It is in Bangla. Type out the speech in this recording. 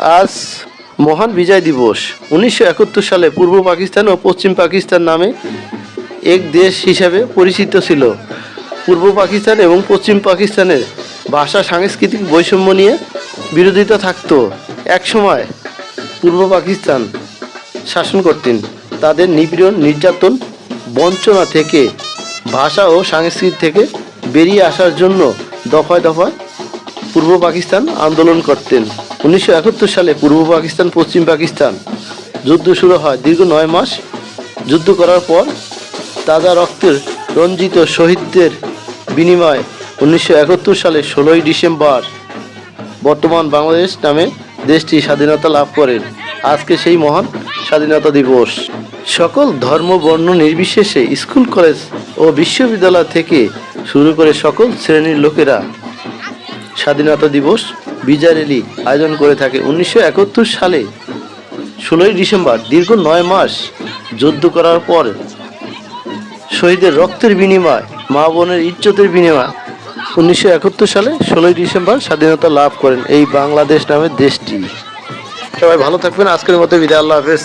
আজ মহান বিজয় দিবস। উনিশশো একাত্তর সালে পূর্ব পাকিস্তান ও পশ্চিম পাকিস্তান নামে এক দেশ হিসাবে পরিচিত ছিল। পূর্ব পাকিস্তান এবং পশ্চিম পাকিস্তানের ভাষা সাংস্কৃতিক বৈষম্য নিয়ে বিরোধিতা থাকতো। একসময় পূর্ব পাকিস্তান শাসন করতেন। তাদের নিপীড়ন, নির্যাতন, বঞ্চনা থেকে, ভাষা ও সংস্কৃতি থেকে বেরিয়ে আসার জন্য দফায় দফায় পূর্ব পাকিস্তান আন্দোলন করতেন। উনিশশো একাত্তর সালে পূর্ব পাকিস্তান, পশ্চিম পাকিস্তান যুদ্ধ শুরু হয়। দীর্ঘ নয় মাস যুদ্ধ করার পর তাজা রক্তের রঞ্জিত শহীদদের বিনিময়ে উনিশশো একাত্তর সালে ষোলোই ডিসেম্বর বর্তমান বাংলাদেশ নামে দেশটি স্বাধীনতা লাভ করেন আজকে সেই মহান স্বাধীনতা দিবস। সকল ধর্ম, বর্ণ নির্বিশেষে স্কুল, কলেজ ও বিশ্ববিদ্যালয় থেকে শুরু করে সকল শ্রেণির লোকেরা স্বাধীনতা দিবস বিজয় র্যালি আয়োজন করে থাকে উনিশশো একাত্তর সালে। ষোলোই ডিসেম্বর, দীর্ঘ নয় মাস যুদ্ধ করার পর শহীদের রক্তের বিনিময়, মা বোনের ইজ্জতের বিনিময়। উনিশশো একাত্তর সালে ষোলোই ডিসেম্বর স্বাধীনতা লাভ করেন এই বাংলাদেশ নামের দেশটি। সবাই ভালো থাকবেন। আজকের মতো বিদায়। আল্লাহ হাফেজ।